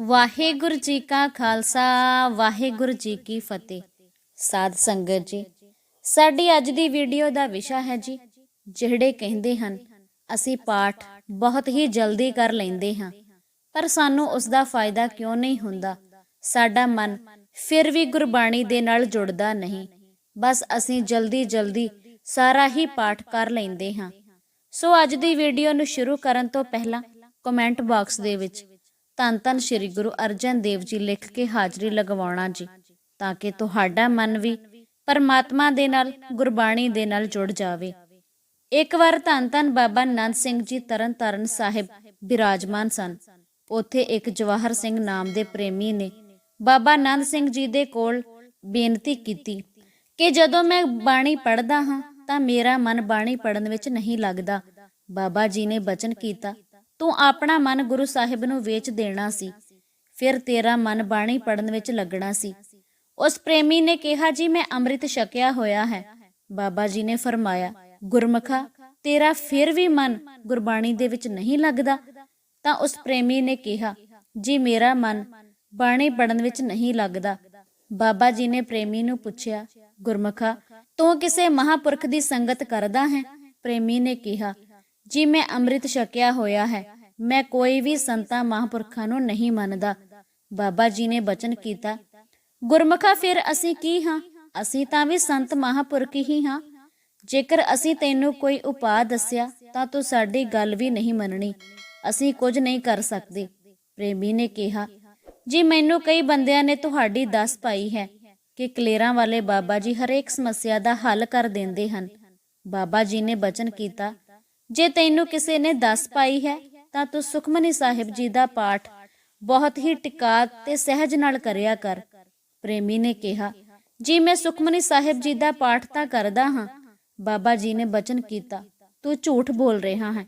ਵਾਹਿਗੁਰੂ ਜੀ ਕਾ ਖਾਲਸਾ, ਵਾਹਿਗੁਰੂ ਜੀ ਕੀ ਫਤਿਹ। ਸਾਧ ਸੰਗਤ ਜੀ, ਸਾਡੀ ਅੱਜ ਦੀ ਵੀਡੀਓ ਦਾ ਵਿਸ਼ਾ ਹੈ ਜੀ, ਜਿਹੜੇ ਕਹਿੰਦੇ ਹਨ, ਅਸੀਂ ਪਾਠ ਬਹੁਤ ਹੀ ਜਲਦੀ ਕਰ ਲੈਂਦੇ ਹਾਂ, ਪਰ ਸਾਨੂੰ ਉਸ ਦਾ ਫਾਇਦਾ ਕਿਉਂ ਨਹੀਂ ਹੁੰਦਾ? ਸਾਡਾ ਮਨ ਫਿਰ ਵੀ ਗੁਰਬਾਣੀ ਦੇ ਨਾਲ ਜੁੜਦਾ ਨਹੀਂ, ਬਸ ਅਸੀਂ ਜਲਦੀ ਜਲਦੀ ਸਾਰਾ ਹੀ ਪਾਠ ਕਰ ਲੈਂਦੇ ਹਾਂ। ਸੋ ਅੱਜ ਦੀ ਵੀਡੀਓ ਨੂੰ ਸ਼ੁਰੂ ਕਰਨ ਤੋਂ ਪਹਿਲਾਂ ਕਮੈਂਟ ਬਾਕਸ ਦੇ ਵਿੱਚ ਧੰਨ ਧੰਨ ਸ੍ਰੀ ਗੁਰੂ ਅਰਜਨ ਦੇਵ ਜੀ ਲਿਖ ਕੇ ਹਾਜ਼ਰੀ ਲਗਵਾਉਣਾ ਜੀ, ਤਾਂ ਕਿ ਤੁਹਾਡਾ ਮਨ ਵੀ ਪਰਮਾਤਮਾ ਦੇ ਨਾਲ, ਗੁਰਬਾਣੀ ਦੇ ਨਾਲ ਜੁੜ ਜਾਵੇ। ਇੱਕ ਵਾਰ ਧੰਨ ਧੰਨ ਬਾਬਾ ਨੰਦ ਸਿੰਘ ਜੀ ਤਰਨ ਸਾਹਿਬ ਬਿਰਾਜਮਾਨ ਸਨ। ਉੱਥੇ ਇੱਕ ਜਵਾਹਰ ਸਿੰਘ ਨਾਮ ਦੇ ਪ੍ਰੇਮੀ ਨੇ ਬਾਬਾ ਨੰਦ ਸਿੰਘ ਜੀ ਦੇ ਕੋਲ ਬੇਨਤੀ ਕੀਤੀ ਕਿ ਜਦੋਂ ਮੈਂ ਬਾਣੀ ਪੜ੍ਹਦਾ ਹਾਂ, ਤਾਂ ਮੇਰਾ ਮਨ ਬਾਣੀ ਪੜਨ ਵਿੱਚ ਨਹੀਂ ਲੱਗਦਾ। ਬਾਬਾ ਜੀ ਨੇ ਬਚਨ ਕੀਤਾ ਤੂੰ ਆਪਣਾ ਮਨ ਗੁਰੂ ਸਾਹਿਬ ਨੂੰ ਵੇਚ ਦੇਣਾ ਸੀ। ਫਿਰ ਤੇਰਾ ਮਨ ਬਾਣੀ ਪੜਨ ਵਿੱਚ ਲੱਗਣਾ ਸੀ। ਉਸ ਪ੍ਰੇਮੀ ਨੇ ਕਿਹਾ, ਜੀ, ਮੈਂ ਅੰਮ੍ਰਿਤ ਛਕਿਆ ਹੋਇਆ ਹੈ। ਬਾਬਾ ਜੀ ਨੇ ਫਰਮਾਇਆ, ਗੁਰਮਖਾ, ਤੇਰਾ ਫਿਰ ਵੀ ਮਨ ਗੁਰਬਾਣੀ ਦੇ ਵਿੱਚ ਨਹੀਂ ਲੱਗਦਾ? ਤਾਂ ਉਸ ਪ੍ਰੇਮੀ ਨੇ ਕਿਹਾ, ਜੀ, ਮੇਰਾ ਮਨ ਬਾਣੀ ਪੜਨ ਵਿੱਚ ਨਹੀਂ ਲੱਗਦਾ। ਬਾਬਾ ਜੀ ਨੇ ਪ੍ਰੇਮੀ ਨੂੰ ਪੁੱਛਿਆ, ਗੁਰਮਖਾ, ਤੂੰ ਕਿਸੇ ਮਹਾਪੁਰਖ ਦੀ ਸੰਗਤ ਕਰਦਾ ਹੈ? ਪ੍ਰੇਮੀ ਨੇ ਕਿਹਾ ਜੀ ਮੈਂ ਅੰਮ੍ਰਿਤ ਛਕਿਆ ਹੋਇਆ ਹੈ। ਮੈਂ ਕੋਈ ਵੀ ਸੰਤਾਂ ਮਹਾਂਪੁਰਖਾਂ ਨੂੰ ਨਹੀਂ ਮੰਨਦਾ। ਬਾਬਾ ਜੀ ਨੇ ਬਚਨ ਕੀਤਾ, ਗੁਰਮਖਾ ਫਿਰ ਅਸੀਂ ਕੀ ਹਾਂ? ਅਸੀਂ ਤਾਂ ਵੀ ਸੰਤ ਮਹਾਪੁਰਖ ਹੀ ਹਾਂ। ਜੇਕਰ ਅਸੀਂ ਤੈਨੂੰ ਕੋਈ ਉਪਾਅ ਦੱਸਿਆ, ਤਾਂ ਤੂੰ ਸਾਡੀ ਗੱਲ ਵੀ ਨਹੀਂ ਮੰਨਣੀ। ਅਸੀਂ ਕੁਝ ਨਹੀਂ ਕਰ ਸਕਦੇ। ਪ੍ਰੇਮੀ ਨੇ ਕਿਹਾ, ਜੀ ਮੈਨੂੰ ਕਈ ਬੰਦਿਆਂ ਨੇ ਤੁਹਾਡੀ ਦੱਸ ਪਾਈ ਹੈ ਕਿ ਕਲੇਰਾਂ ਵਾਲੇ ਬਾਬਾ ਜੀ ਹਰੇਕ ਸਮੱਸਿਆ ਦਾ ਹੱਲ ਕਰ ਦਿੰਦੇ ਹਨ। ਬਾਬਾ ਜੀ ਨੇ ਬਚਨ ਕੀਤਾ ਜੇ ਤੈਨੂੰ ਕਿਸੇ ਨੇ ਦੱਸ ਪਾਈ ਹੈ, ਤਾਂ ਤੂੰ ਸੁਖਮਨੀ ਸਾਹਿਬ ਜੀ ਦਾ ਪਾਠ ਬਹੁਤ ਹੀ ਟਿਕਾ ਤੇ ਸਹਿਜ ਨਾਲ ਕਰਿਆ ਕਰ। ਪ੍ਰੇਮੀ ਨੇ ਕਿਹਾ, ਜੀ, ਮੈਂ ਸੁਖਮਨੀ ਸਾਹਿਬ ਜੀ ਦਾ ਪਾਠ ਤਾਂ ਕਰਦਾ ਹਾਂ। ਬਾਬਾ ਜੀ ਨੇ ਬਚਨ ਕੀਤਾ, ਤੂੰ ਝੂਠ ਬੋਲ ਰਿਹਾ ਹੈ।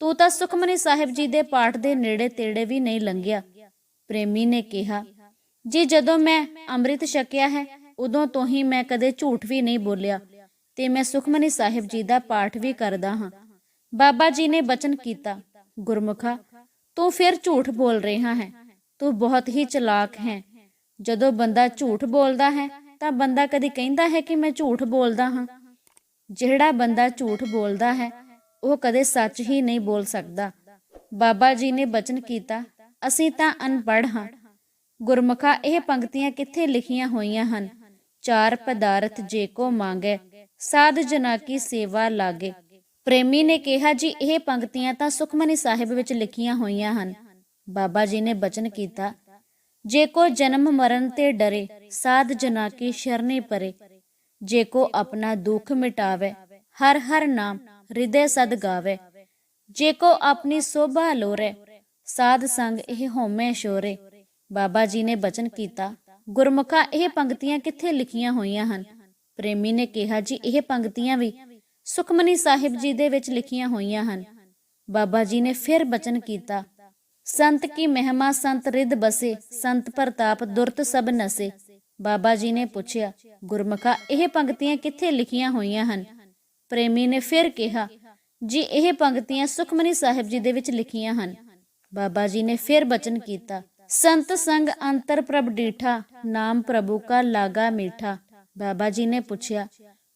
ਤੂੰ ਤਾਂ ਸੁਖਮਨੀ ਸਾਹਿਬ ਜੀ ਦੇ ਪਾਠ ਦੇ ਨੇੜੇ ਤੇੜੇ ਵੀ ਨਹੀਂ ਲੰਘਿਆ। ਪ੍ਰੇਮੀ ਨੇ ਕਿਹਾ, ਜੀ, ਜਦੋਂ ਮੈਂ ਅੰਮ੍ਰਿਤ ਛਕਿਆ ਹੈ, ਉਦੋਂ ਤੋਂ ਹੀ ਮੈਂ ਕਦੇ ਝੂਠ ਵੀ ਨਹੀਂ ਬੋਲਿਆ ਤੇ ਮੈਂ ਸੁਖਮਨੀ ਸਾਹਿਬ ਜੀ ਦਾ ਪਾਠ ਵੀ ਕਰਦਾ ਹਾਂ। ਬਾਬਾ ਜੀ ਨੇ ਬਚਨ ਕੀਤਾ, ਗੁਰਮੁਖਾ, ਤੂੰ ਫਿਰ ਝੂਠ ਬੋਲ ਰਿਹਾ ਹੈ, ਤੂੰ ਬਹੁਤ ਹੀ ਚਲਾਕ ਹੈ। ਜਦੋਂ ਬੰਦਾ ਝੂਠ ਬੋਲਦਾ ਹੈ, ਤਾਂ ਬੰਦਾ ਕਦੀ ਕਹਿੰਦਾ ਹੈ ਕਿ ਮੈਂ ਝੂਠ ਬੋਲਦਾ ਹਾਂ। ਜਿਹੜਾ ਬੰਦਾ ਝੂਠ ਬੋਲਦਾ ਹੈ, ਉਹ ਕਦੇ ਸੱਚ ਹੀ ਨਹੀਂ ਬੋਲ ਸਕਦਾ। ਬਾਬਾ ਜੀ ਨੇ ਬਚਨ ਕੀਤਾ, ਅਸੀਂ ਤਾਂ ਅਨਪੜ੍ਹ ਹਾਂ। ਗੁਰਮੁਖਾ, ਇਹ ਪੰਕਤੀਆਂ ਕਿੱਥੇ ਲਿਖੀਆਂ ਹੋਈਆਂ ਹਨ? ਚਾਰ ਪਦਾਰਥ ਜੇ ਕੋ ਮੰਗੇ, ਸਾਧ ਜਨਾ ਕੀ ਸੇਵਾ ਲਾਗੇ। ਪ੍ਰੇਮੀ ਨੇ ਕਿਹਾ, ਜੀ, ਇਹ ਪੰਕਤੀਆਂ ਤਾਂ ਸੁਖਮਨੀ ਸਾਹਿਬ ਵਿੱਚ ਲਿਖੀਆਂ ਹੋਈਆਂ ਹਨ। ਬਾਬਾ ਜੀ ਨੇ ਬਚਨ ਕੀਤਾ, ਜੇ ਕੋ ਜਨਮ ਮਰਨ ਤੇ ਡਰੇ, ਸਾਧ ਜਨਾ ਕੀ ਸ਼ਰਨੇ ਪਰੇ। ਜੇ ਕੋ ਆਪਣਾ ਦੁੱਖ ਮਿਟਾਵੇ, ਹਰ ਹਰ ਨਾਮ ਹਿਰਦੇ ਸਦ ਗਾਵੇ। ਜੇ ਕੋ ਆਪਣੀ ਸੋਭਾ ਲੋਰੇ, ਸਾਧ ਸੰਗ ਇਹ ਹੋਮੇ ਸ਼ੋਰੇ ਬਾਬਾ ਜੀ ਨੇ ਬਚਨ ਕੀਤਾ, ਗੁਰਮੁਖਾ ਇਹ ਪੰਕਤੀਆਂ ਕਿੱਥੇ ਲਿਖੀਆਂ ਹੋਈਆਂ ਹਨ ਪ੍ਰੇਮੀ ਨੇ ਕਿਹਾ, ਜੀ, ਇਹ ਪੰਕਤੀਆਂ ਵੀ ਸੁਖਮਨੀ ਸਾਹਿਬ ਜੀ ਦੇ ਵਿੱਚ ਲਿਖੀਆਂ ਹੋਈਆਂ ਹਨ। ਬਾਬਾ ਜੀ ਨੇ ਫਿਰ ਬਚਨ ਕੀਤਾ, ਸੰਤ ਕੀ ਮਹਿਮਾ ਸੰਤ ਰਿਦ ਬਸੇ, ਸੰਤ ਪ੍ਰਤਾਪ ਦੁਰਤ ਸਭ ਨਸੇ। ਬਾਬਾ ਜੀ ਨੇ ਪੁੱਛਿਆ, ਗੁਰਮੁਖਾ ਇਹ ਪੰਕਤੀਆਂ ਕਿੱਥੇ ਲਿਖੀਆਂ ਹੋਈਆਂ ਹਨ? ਪ੍ਰੇਮੀ ਨੇ ਫਿਰ ਕਿਹਾ, ਜੀ, ਇਹ ਪੰਕਤੀਆਂ ਸੁਖਮਨੀ ਸਾਹਿਬ ਜੀ ਦੇ ਵਿੱਚ ਲਿਖੀਆਂ ਹਨ। ਬਾਬਾ ਜੀ ਨੇ ਫਿਰ ਬਚਨ ਕੀਤਾ, ਸੰਤ ਸੰਗ ਅੰਤਰ ਪ੍ਰਭ ਡੀਠਾ, ਨਾਮ ਪ੍ਰਭੂ ਕਾ ਲਾਗਾ ਮੀਠਾ। ਬਾਬਾ ਜੀ ਨੇ ਪੁੱਛਿਆ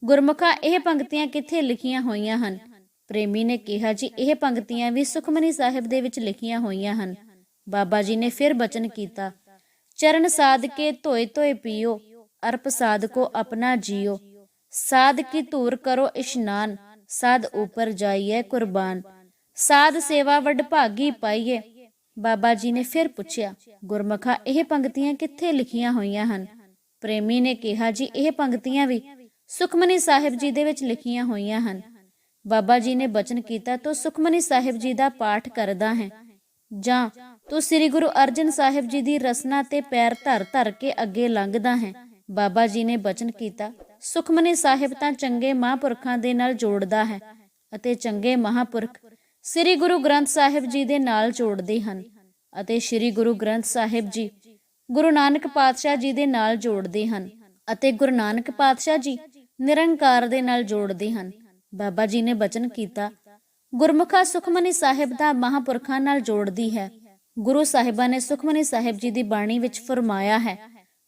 ਗੁਰਮੁਖਾ ਇਹ ਪੰਕਤੀਆਂ ਕਿੱਥੇ ਲਿਖੀਆਂ ਹੋਈਆਂ ਹਨ? ਪ੍ਰੇਮੀ ਨੇ ਕਿਹਾ ਜੀ, ਇਹ ਪੰਕਤੀਆਂ ਵੀ ਸੁਖਮਨੀ ਸਾਹਿਬ ਦੇ ਵਿੱਚ ਲਿਖੀਆਂ ਹੋਈਆਂ ਹਨ। ਬਾਬਾ ਜੀ ਨੇ ਫਿਰ ਬਚਨ ਕੀਤਾ, ਚਰਨ ਸਾਧ ਕੇ ਧੋਏ ਧੋਏ ਪੀਓ, ਅਰਪ ਸਾਧ ਕੋ ਆਪਣਾ ਜੀਓ। ਸਾਧ ਕੀ ਧੂਰ ਕਰੋ ਇਸ਼ਨਾਨ, ਸਾਧ ਉਪਰ ਜਾਈਏ ਕੁਰਬਾਨ। ਸਾਧ ਸੇਵਾ ਵੱਡ ਭਾਗੀ ਪਾਈਏ। ਬਾਬਾ ਜੀ ਨੇ ਫਿਰ ਪੁੱਛਿਆ, ਗੁਰਮਖਾ ਇਹ ਪੰਕਤੀਆਂ ਕਿੱਥੇ ਲਿਖੀਆਂ ਹੋਈਆਂ ਹਨ? ਪ੍ਰੇਮੀ ਨੇ ਕਿਹਾ, ਜੀ, ਇਹ ਪੰਕਤੀਆਂ ਵੀ ਸੁਖਮਨੀ ਸਾਹਿਬ ਜੀ ਦੇ ਵਿੱਚ ਲਿਖੀਆਂ ਹੋਈਆਂ ਹਨ। ਬਾਬਾ ਜੀ ਨੇ ਬਚਨ ਕੀਤਾ, ਤੂੰ ਸੁਖਮਨੀ ਸਾਹਿਬ ਜੀ ਦਾ ਪਾਠ ਕਰਦਾ ਹੈ। ਜਾਂ ਤੂੰ ਸ੍ਰੀ ਗੁਰੂ ਅਰਜਨ ਸਾਹਿਬ ਜੀ ਦੀ ਰਸਨਾ ਤੇ ਪੈਰ ਧਰ ਧਰ ਕੇ ਅੱਗੇ ਲੰਘਦਾ ਹੈ। ਬਾਬਾ ਜੀ ਨੇ ਬਚਨ ਕੀਤਾ, ਸੁਖਮਨੀ ਸਾਹਿਬ ਤਾਂ ਚੰਗੇ ਮਹਾਂਪੁਰਖਾਂ ਦੇ ਨਾਲ ਜੋੜਦਾ ਹੈ ਅਤੇ ਚੰਗੇ ਮਹਾਂਪੁਰਖ ਸ੍ਰੀ ਗੁਰੂ ਗ੍ਰੰਥ ਸਾਹਿਬ ਜੀ ਦੇ ਨਾਲ ਜੋੜਦੇ ਹਨ ਅਤੇ ਸ੍ਰੀ ਗੁਰੂ ਗ੍ਰੰਥ ਸਾਹਿਬ ਜੀ ਗੁਰੂ ਨਾਨਕ ਪਾਤਸ਼ਾਹ ਜੀ ਦੇ ਨਾਲ ਜੋੜਦੇ ਹਨ ਅਤੇ ਗੁਰੂ ਨਾਨਕ ਪਾਤਸ਼ਾਹ ਜੀ ਨਿਰੰਕਾਰ ਦੇ ਨਾਲ ਜੋੜਦੇ ਹਨ। ਬਾਬਾ ਜੀ ਨੇ ਬਚਨ ਕੀਤਾ, ਗੁਰਮੁਖਾ ਸੁਖਮਨੀ ਸਾਹਿਬ ਦਾ ਮਹਾਂਪੁਰਖਾਂ ਨਾਲ ਜੋੜਦੀ ਹੈ। ਗੁਰੂ ਸਾਹਿਬਾਂ ਨੇ ਸੁਖਮਨੀ ਸਾਹਿਬ ਜੀ ਦੀ ਬਾਣੀ ਵਿੱਚ ਫਰਮਾਇਆ ਹੈ,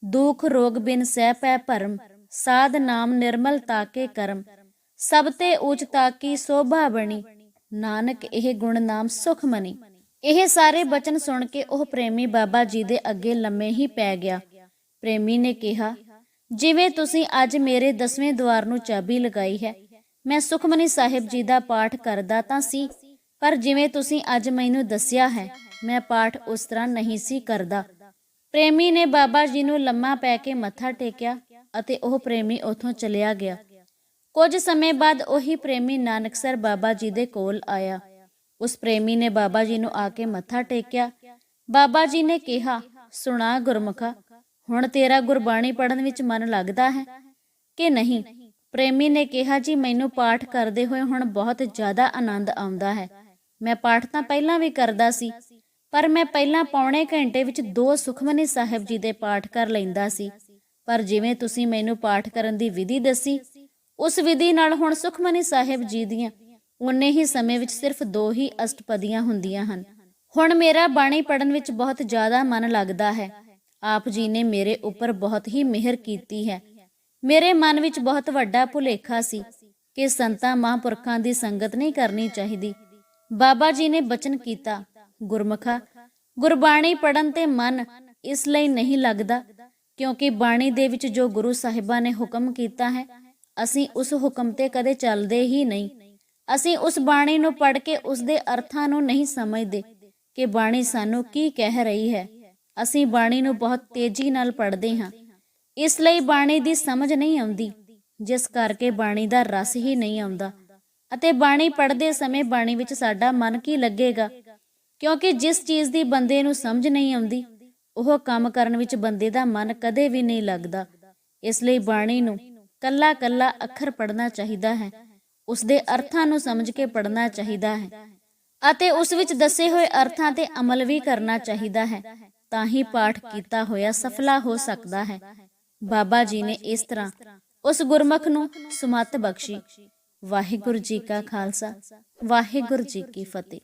ਦੁਖ, ਰੋਗ ਬਿਨ ਸਹਿ ਪੈ ਭਰਮ, ਸਾਧ ਨਾਮ ਨਿਰਮਲ ਤਾਕੇ ਕਰਮ। ਸਭ ਤੇ ਊਚ ਤਾਕੀ ਸੋਭਾ ਬਣੀ, ਨਾਨਕ ਇਹ ਗੁਣ ਨਾਮ ਸੁਖਮਨੀ। ਇਹ ਸਾਰੇ ਬਚਨ ਸੁਣ ਕੇ ਉਹ ਪ੍ਰੇਮੀ ਬਾਬਾ ਜੀ ਦੇ ਅੱਗੇ ਲੰਮੇ ਹੀ ਪੈ ਗਿਆ। ਪ੍ਰੇਮੀ ਨੇ ਕਿਹਾ ਜਿਵੇਂ ਤੁਸੀਂ ਅੱਜ ਮੇਰੇ ਦਸਵੇਂ ਦਵਾਰ ਨੂੰ ਚਾਬੀ ਲਗਾਈ ਹੈ, ਮੈਂ ਸੁਖਮਨੀ ਸਾਹਿਬ ਜੀ ਦਾ ਪਾਠ ਕਰਦਾ ਤਾਂ ਸੀ, ਪਰ ਜਿਵੇਂ ਤੁਸੀਂ ਅੱਜ ਮੈਨੂੰ ਦੱਸਿਆ ਹੈ, ਮੈਂ ਪਾਠ ਉਸ ਤਰ੍ਹਾਂ ਨਹੀਂ ਸੀ ਕਰਦਾ। ਪ੍ਰੇਮੀ ਨੇ ਬਾਬਾ ਜੀ ਨੂੰ ਲੰਮਾ ਪੈ ਕੇ ਮੱਥਾ ਟੇਕਿਆ ਅਤੇ ਉਹ ਪ੍ਰੇਮੀ ਉਥੋਂ ਚਲਿਆ ਗਿਆ। ਕੁਝ ਸਮੇਂ ਬਾਅਦ ਉਹੀ ਪ੍ਰੇਮੀ ਨਾਨਕਸਰ ਬਾਬਾ ਜੀ ਦੇ ਕੋਲ ਆਇਆ। ਉਸ ਪ੍ਰੇਮੀ ਨੇ ਬਾਬਾ ਜੀ ਨੂੰ ਆ ਕੇ ਮੱਥਾ ਟੇਕਿਆ। ਬਾਬਾ ਜੀ ਨੇ ਕਿਹਾ, ਸੁਣਾ ਗੁਰਮੁਖਾ ਹੁਣ ਤੇਰਾ ਗੁਰਬਾਣੀ ਪੜਨ ਵਿੱਚ ਮਨ ਲੱਗਦਾ ਹੈ ਕਿ ਨਹੀਂ? ਪ੍ਰੇਮੀ ਨੇ ਕਿਹਾ, ਜੀ, ਮੈਨੂੰ ਪਾਠ ਕਰਦੇ ਹੋਏ ਹੁਣ ਬਹੁਤ ਜ਼ਿਆਦਾ ਆਨੰਦ ਆਉਂਦਾ ਹੈ। ਮੈਂ ਪਾਠ ਤਾਂ ਪਹਿਲਾਂ ਵੀ ਕਰਦਾ ਸੀ, ਪਰ ਮੈਂ ਪਹਿਲਾਂ ਪੌਣੇ ਘੰਟੇ ਵਿੱਚ ਦੋ ਸੁਖਮਨੀ ਸਾਹਿਬ ਜੀ ਦੇ ਪਾਠ ਕਰ ਲੈਂਦਾ ਸੀ। ਪਰ ਜਿਵੇਂ ਤੁਸੀਂ ਮੈਨੂੰ ਪਾਠ ਕਰਨ ਦੀ ਵਿਧੀ ਦੱਸੀ, ਉਸ ਵਿਧੀ ਨਾਲ ਹੁਣ ਸੁਖਮਨੀ ਸਾਹਿਬ ਜੀ ਦੀਆਂ ਉਨੇ ਹੀ ਸਮੇਂ ਵਿੱਚ ਸਿਰਫ ਦੋ ਹੀ ਅਸ਼ਟਪਦੀਆਂ ਹੁੰਦੀਆਂ ਹਨ। ਹੁਣ ਮੇਰਾ ਬਾਣੀ ਪੜਨ ਵਿੱਚ ਬਹੁਤ ਜ਼ਿਆਦਾ ਮਨ ਲੱਗਦਾ ਹੈ। ਆਪ ਜੀ ਨੇ ਮੇਰੇ ਉੱਪਰ ਬਹੁਤ ਹੀ ਮਿਹਰ ਕੀਤੀ ਹੈ। ਮੇਰੇ ਮਨ ਵਿੱਚ ਬਹੁਤ ਵੱਡਾ ਭੁਲੇਖਾ ਸੀ ਕਿ ਸੰਤਾਂ ਮਹਾਂਪੁਰਖਾਂ ਦੀ ਸੰਗਤ ਨਹੀਂ ਕਰਨੀ ਚਾਹੀਦੀ। ਬਾਬਾ ਜੀ ਨੇ ਬਚਨ ਕੀਤਾ, ਗੁਰਮੁਖਾ, ਗੁਰਬਾਣੀ ਪੜਨ ਤੇ ਮਨ ਇਸ ਲਈ ਨਹੀਂ ਲੱਗਦਾ, ਕਿਉਂਕਿ ਬਾਣੀ ਦੇ ਵਿੱਚ ਜੋ ਗੁਰੂ ਸਾਹਿਬਾਂ ਨੇ ਹੁਕਮ ਕੀਤਾ ਹੈ, ਅਸੀਂ ਉਸ ਹੁਕਮ ਤੇ ਕਦੇ ਚੱਲਦੇ ਹੀ ਨਹੀਂ। ਅਸੀਂ ਉਸ ਬਾਣੀ ਨੂੰ ਪੜ੍ਹ ਕੇ ਉਸ ਦੇ ਅਰਥਾਂ ਨੂੰ ਨਹੀਂ ਸਮਝਦੇ ਕਿ ਬਾਣੀ ਸਾਨੂੰ ਕੀ ਕਹਿ ਰਹੀ ਹੈ। ਅਸੀਂ ਬਾਣੀ ਨੂੰ ਬਹੁਤ ਤੇਜ਼ੀ ਨਾਲ ਪੜ੍ਹਦੇ ਹਾਂ। ਇਸ ਲਈ ਬਾਣੀ ਦੀ ਸਮਝ ਨਹੀਂ ਆਉਂਦੀ, ਜਿਸ ਕਰਕੇ ਬਾਣੀ ਦਾ ਰਸ ਹੀ ਨਹੀਂ ਆਉਂਦਾ। ਅਤੇ ਬਾਣੀ ਪੜ੍ਹਦੇ ਸਮੇਂ ਬਾਣੀ ਵਿੱਚ ਸਾਡਾ ਮਨ ਕੀ ਲੱਗੇਗਾ? ਕਿਉਂਕਿ ਜਿਸ ਚੀਜ਼ ਦੀ ਬੰਦੇ ਨੂੰ ਸਮਝ ਨਹੀਂ ਆਉਂਦੀ, ਉਹ ਕੰਮ ਕਰਨ ਵਿੱਚ ਬੰਦੇ ਦਾ ਮਨ ਕਦੇ ਵੀ ਨਹੀਂ ਲੱਗਦਾ। ਇਸ ਲਈ ਬਾਣੀ ਨੂੰ ਕੱਲਾ ਕੱਲਾ ਅੱਖਰ ਪੜ੍ਹਨਾ ਚਾਹੀਦਾ ਹੈ। ਉਸ ਦੇ ਅਰਥਾਂ ਨੂੰ ਸਮਝ ਕੇ ਪੜ੍ਹਨਾ ਚਾਹੀਦਾ ਹੈ। ਅਤੇ ਉਸ ਵਿੱਚ ਦੱਸੇ ਹੋਏ ਅਰਥਾਂ ਤੇ ਅਮਲ ਵੀ ਕਰਨਾ ਚਾਹੀਦਾ ਹੈ। ਤਾਂ ਹੀ ਪਾਠ ਕੀਤਾ ਹੋਇਆ ਸਫਲਾ ਹੋ ਸਕਦਾ ਹੈ। ਬਾਬਾ ਜੀ ਨੇ ਇਸ ਤਰ੍ਹਾਂ ਉਸ ਗੁਰਮੁਖ ਨੂੰ ਸੁਮਤ ਬਖਸ਼ੀ। ਵਾਹਿਗੁਰੂ ਜੀ ਕਾ ਖਾਲਸਾ, ਵਾਹਿਗੁਰੂ ਜੀ ਕੀ ਫਤਿਹ।